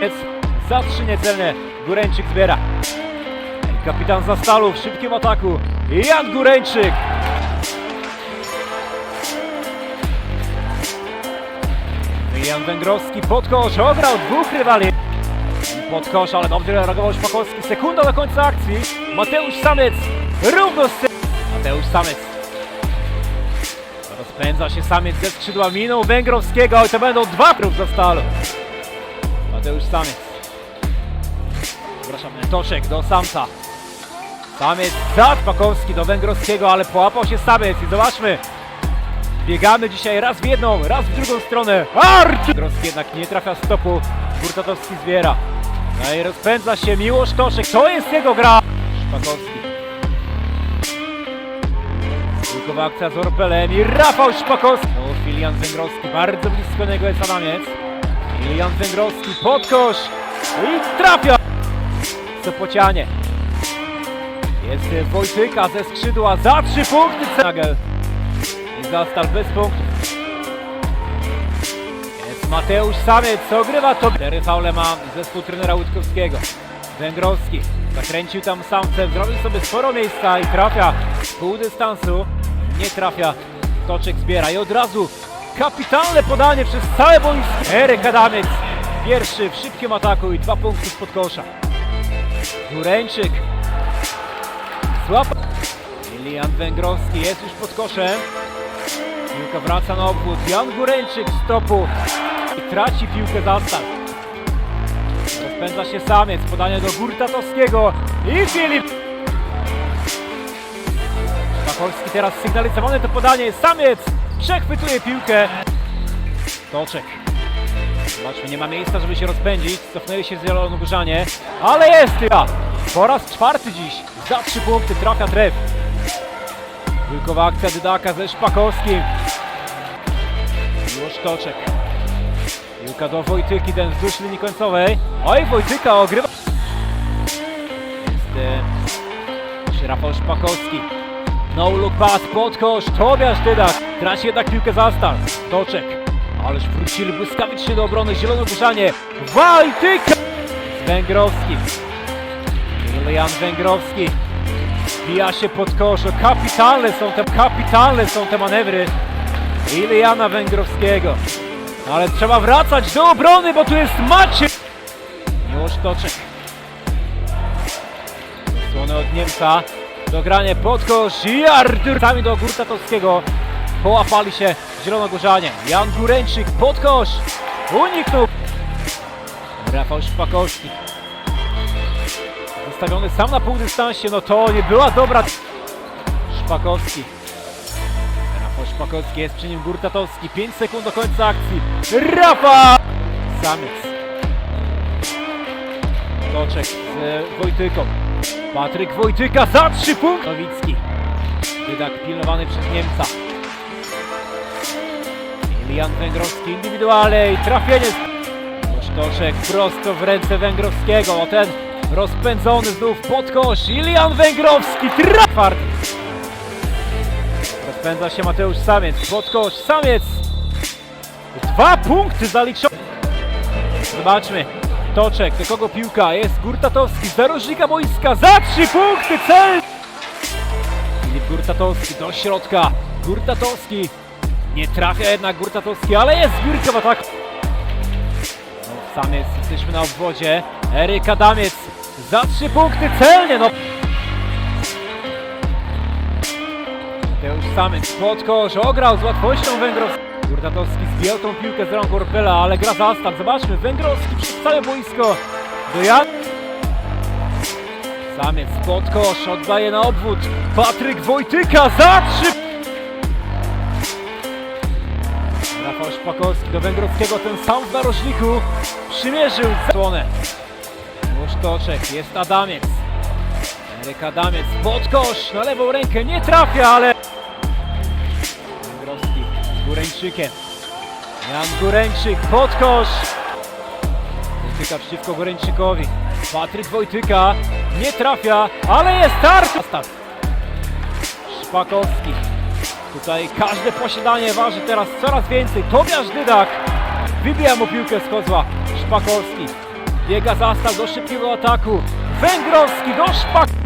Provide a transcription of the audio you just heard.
Jest za trzy niecelne. Góreńczyk zbiera. Kapitan Zastalu w szybkim ataku. Jan Góreńczyk. Jan Węgrowski pod kosz, ograł dwóch rywali. Pod kosz, ale dobrze reagował Szpakowski. Sekunda do końca akcji. Mateusz Samec równo z Mateusz Samec. Rozpędza się Samiec ze skrzydła, minął Węgrowskiego i to będą dwa prób za stalu. Mateusz Samiec. Przepraszam, Toszek do Samca. Samiec za Szpakowski do Węgrowskiego, ale połapał się Samiec i zobaczmy. Biegamy dzisiaj raz w jedną, raz w drugą stronę. Artur! Węgrowski jednak nie trafia stopu. Burtatowski zbiera. No i rozpędza się Miłosz Toszek. To jest jego gra. Szpakowski. Tylko akcja z Orpelem i Rafał Szpakowski. No, Filian Węgrowski, bardzo blisko niego jest Adamiec. Filian Węgrowski pod kosz i trafia! Sopocianie. Jest Wojtyka ze skrzydła za trzy punkty. Nagel. I Zastal bez punktów. Jest Mateusz Samiec, co ogrywa to. Cztery faule ma zespół trenera Łódkowskiego. Węgrowski zakręcił tam samcem, zrobił sobie sporo miejsca i trafia z pół dystansu. Nie trafia. Toczek zbiera i od razu kapitalne podanie przez całe boisko. Eryk Adamiec pierwszy w szybkim ataku i dwa punkty spod kosza. Góreńczyk złapał. Ilian Węgrowski jest już pod koszem. Piłka wraca na obwód. Jan Góreńczyk z stopu i traci piłkę za start. Rozpędza się samiec, podanie do Gurtatowskiego i Filip. Szpachowski teraz sygnalizowany to podanie, samiec przechwytuje piłkę. Toczek. Zobaczmy, nie ma miejsca, żeby się rozpędzić. Cofnęli się Zielonogórzanie, ale jest ja. Po raz czwarty dziś za trzy punkty trafia tref. Wilkowa akcja Dydaka ze Szpakowskim. Miłosz Toczek. Piłka do Wojtyki, ten wzdłuż linii końcowej. Oj, Wojtyka ogrywa. Jest Rafał Szpakowski. No look pass, pod kosz, Tobiasz Dydak. Traci jednak piłkę za start. Toczek. Ależ wrócili błyskawicznie do obrony, Zielonogórzanie. Wojtyka! Węgrowski. Jan Węgrowski. Wbija się pod kosz. O, Kapitalne są te, kapitalne są te manewry. Iliana Węgrowskiego. Ale trzeba wracać do obrony, bo tu jest Maciej. Miłosz Toczek. Słone od Niemca. Dogranie pod kosz i Artur sami do Gurtatowskiego. Połapali się Zielonogórzanie. Jan Góreńczyk pod kosz. Uniknął. Rafał Szpakowski. Zostawiony sam na półdystansie, no to nie była dobra. Szpakowski. Rafał Szpakowski jest przy nim Gurtatowski. 5 sekund do końca akcji. Rafa! Samiec. Toczek z Wojtyką. Patryk Wojtyka za 3 punkty. Nowicki. Dydak pilnowany przez Niemca. Ilian Węgrowski indywidualnie i trafienie. Toczek prosto w ręce Węgrowskiego. O ten rozpędzony znów pod kosz. Ilian Węgrowski trafar. Rozpędza się Mateusz Samiec. Pod kosz. Samiec. Dwa punkty zaliczone. Zobaczmy. Toczek, do kogo piłka? Jest Gurtatowski z narożnika boiska za trzy punkty, cel! Filip Gurtatowski do środka. Gurtatowski. Nie trafia jednak Gurtatowski, ale jest zbiórka w ataku. No, Samiec, jesteśmy na obwodzie. Eryk Adamiec za trzy punkty celnie, no. Mateusz Samiec pod kosz, ograł z łatwością Węgrowski. Gurtatowski zbijał tą piłkę z rąk Orpela, ale gra za start. Zobaczmy, Węgrowski przez całe boisko. Do Jan... Samiec pod kosz, oddaje na obwód. Patryk Wojtyka za trzy... Rafał Szpakowski do Węgrowskiego, ten sam w narożniku. Przymierzył zasłonę. Już Toczek, jest Adamiec. Eryk Adamiec pod kosz, na lewą rękę nie trafia, ale... Węgrowski z Góreńczykiem. Jan Góreńczyk pod kosz. Wojtyka przeciwko Góreńczykowi. Patryk Wojtyka nie trafia, ale jest. Start. Szpakowski. Tutaj każde posiadanie waży teraz coraz więcej. Tobiasz Dydak wybija mu piłkę z kozła. Szpakowski. Biega Zastal do szybkiego ataku. Węgrowski do szpak...